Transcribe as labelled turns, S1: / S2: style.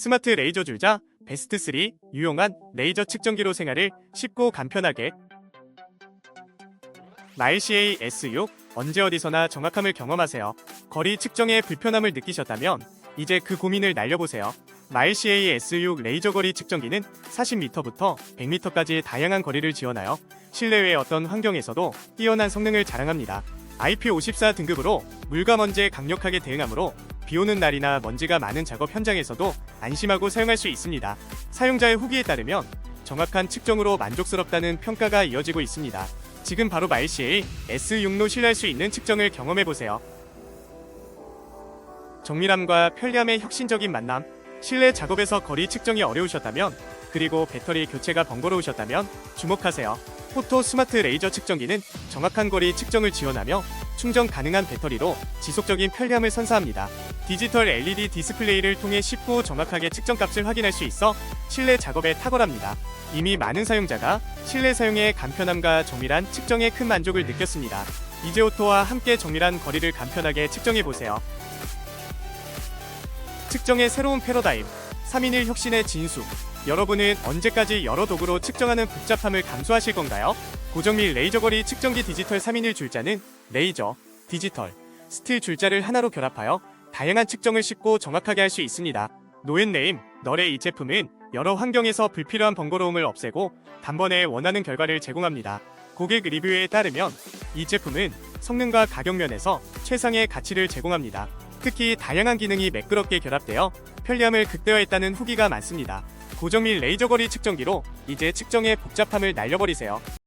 S1: 스마트 레이저 줄자 베스트 3 유용한 레이저 측정기로 생활을 쉽고 간편하게 마일 CA S6 언제 어디서나 정확함을 경험하세요. 거리 측정에 불편함을 느끼셨다면 이제 그 고민을 날려보세요. 마일 CA S6 레이저 거리 측정기는 40m부터 100m까지 다양한 거리를 지원하여 실내외 어떤 환경에서도 뛰어난 성능을 자랑합니다. IP54 등급으로 물과 먼지에 강력하게 대응하므로 비 오는 날이나 먼지가 많은 작업 현장에서도 안심하고 사용할 수 있습니다. 사용자의 후기에 따르면 정확한 측정으로 만족스럽다는 평가가 이어지고 있습니다. 지금 바로 마일CA S6로 신뢰할 수 있는 측정을 경험해보세요. 정밀함과 편리함의 혁신적인 만남 실내 작업에서 거리 측정이 어려우셨다면 그리고 배터리 교체가 번거로우셨다면 주목하세요. 포토 스마트 레이저 측정기는 정확한 거리 측정을 지원하며 충전 가능한 배터리로 지속적인 편리함을 선사합니다. 디지털 LED 디스플레이를 통해 쉽고 정확하게 측정값을 확인할 수 있어 실내 작업에 탁월합니다. 이미 많은 사용자가 실내 사용의 간편함과 정밀한 측정에 큰 만족을 느꼈습니다. 이제오토와 함께 정밀한 거리를 간편하게 측정해 보세요. 측정의 새로운 패러다임, 3인일 혁신의 진수. 여러분은 언제까지 여러 도구로 측정하는 복잡함을 감수하실 건가요? 고정 및 레이저 거리 측정기 디지털 3인일 줄자는 레이저, 디지털, 스틸 줄자를 하나로 결합하여 다양한 측정을 쉽고 정확하게 할 수 있습니다. 노엔네임, 널의 이 제품은 여러 환경에서 불필요한 번거로움을 없애고 단번에 원하는 결과를 제공합니다. 고객 리뷰에 따르면 이 제품은 성능과 가격 면에서 최상의 가치를 제공합니다. 특히 다양한 기능이 매끄럽게 결합되어 편리함을 극대화했다는 후기가 많습니다. 고정 및 레이저 거리 측정기로 이제 측정의 복잡함을 날려버리세요.